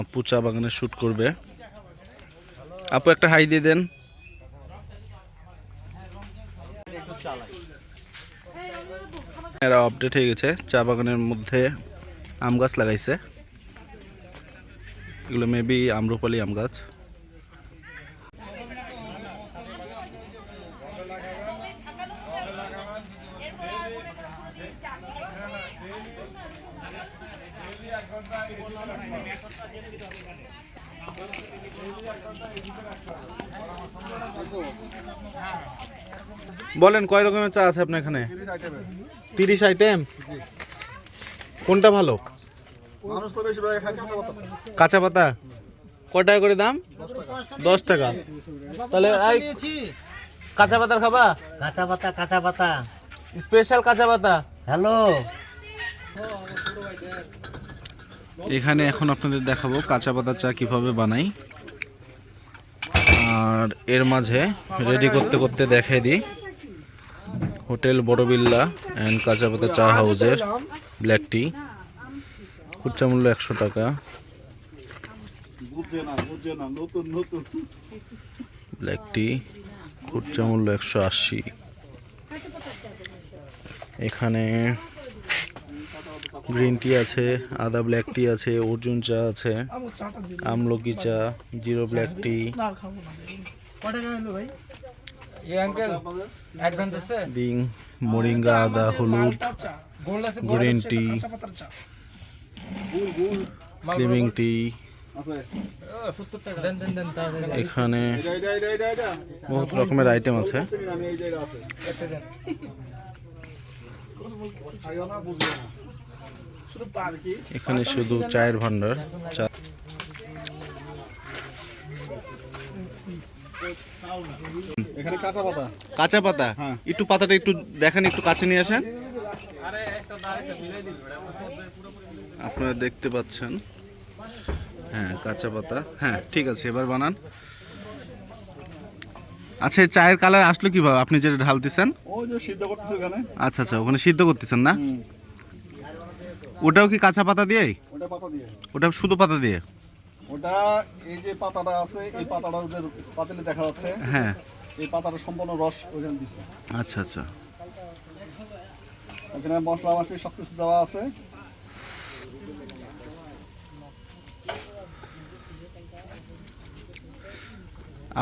আপু চা বাগানে শ্যুট করবে। আপু, একটা হাই দিয়ে দেন। এরা আপডেট হয়ে গেছে, চা বাগানের মধ্যে আম গাছ লাগাইছে। এগুলো মেবি আমরুপালি আম গাছ। বলেন কয় রকমের চা আছে আপনার এখানে? তিরিশ আইটেম কোনটা ভালো? কাঁচা পাতা। টাকা করে দাম? দশ টাকা। তাহলে কাঁচা পাতার খাবা? কাঁচা পাতা কাঁচা পাতা। স্পেশাল কাঁচা পাতা। হ্যালো। এখানে এখন আপনাদের দেখাবো কাঁচা পাতা চা কীভাবে বানাই। আর এর মাঝে রেডি করতে করতে দেখাই দিই। হোটেল বড়বিল্লা অ্যান্ড কাঁচা পাতা চা হাউজের ব্ল্যাক টি খুচরা মূল্য একশো টাকা। ব্ল্যাক টি খুচরা মূল্য একশো আশি। এখানে গ্রিন টি আছে আদা ব্ল্যাক টি আছে অর্জুন চা আছে আমলকি চা জিরো ব্ল্যাক টি। বিং মোরিঙ্গা আদা হলুদ গ্রিন টি স্লিমিং টি। এখানে বহুত রকমের আইটেম আছে। এখানে শুধু চায়ের ভান্ডার চা এখানে কাঁচা পাতা। কাঁচা পাতা? হ্যাঁ। একটু পাতাটা একটু দেখেন একটু কাছে নিয়ে আসেন। আপনারা দেখতে পাচ্ছেন। হ্যাঁ কাঁচা পাতা। হ্যাঁ ঠিক আছে এবার বানান। আচ্ছা চায়ের কালার আসলো কীভাবে? আপনি যেটা ঢালতেছেন? আচ্ছা আচ্ছা ওখানে সিদ্ধ করতেছেন না? ওটাও কি কাঁচা পাতা দিয়ে ওটা পাতা দিয়ে। ওটা শুধু পাতা দিয়ে? ওটা এই যে পাতাটা আছে এই পাতাটা যে পাতিলে দেখা যাচ্ছে। হ্যাঁ। এই পাতাটা সম্পূর্ণ রস ওইখানে দিচ্ছে আচ্ছা আচ্ছা। এখানে মশলা মশলি সব কিছু দেওয়া আছে।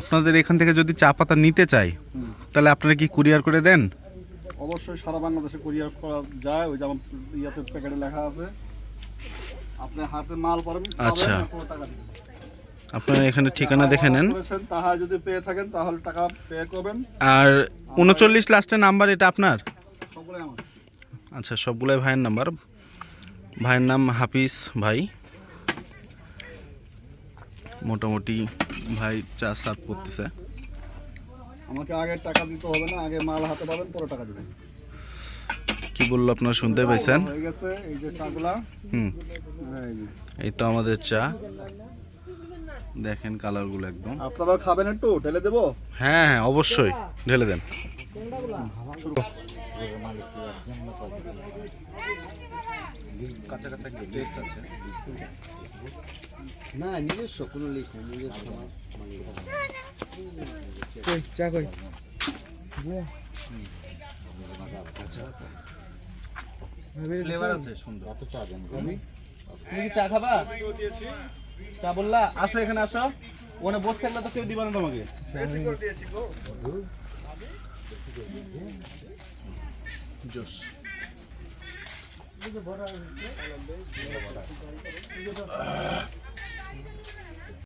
আপনাদের এখান থেকে যদি চা পাতা নিতে চাই তাহলে আপনারা কি কুরিয়ার করে দেন? অবশ্যই সারা বাংলাদেশে কুরিয়ার করা যায়। ওই যেমন ইয়াতে প্যাকেটে লেখা আছে। আপনি হাতে মাল পাবেন আচ্ছা। আপনারা এখানে ঠিকানা দেখে নেন। তাহা যদি পেয়ে থাকেন তাহলে টাকা পে করবেন। আর উনচল্লিশ লাস্টের নাম্বার এটা আপনার? সবগুলোই আমার। আচ্ছা সবগুলাই ভাইয়ের নাম্বার ভাইয়ের নাম হাফিজ ভাই। মোটামুটি ভাই চা সার্ভ করতেছে আমাকে আগে টাকা দিতে হবে না আগে মাল হাতে পাবেন পরে টাকা দিবেন। কি বলল আপনারা শুনতে পাইছেন? হয়ে গেছে এই যে চাগুলা হুম। এই তো আমাদের চা। দেখেন কালারগুলো একদম। আপনারাও খাবেন একটু ঢেলে দেবো? হ্যাঁ হ্যাঁ অবশ্যই ঢেলে দেন। কাঁচা কাঁচা টেস্ট আছে। না নিজস্ব কোনো লিস্ট নেই নিজস্ব। ফ্লেভার আছে সুন্দর। কত চা দেন? তুমি কি চা খাবা? চা বললা? আসো এখানে আসো। ওখানে বসে থাকলে তো কেউ দিবা না তোমাকে। জোস Ay,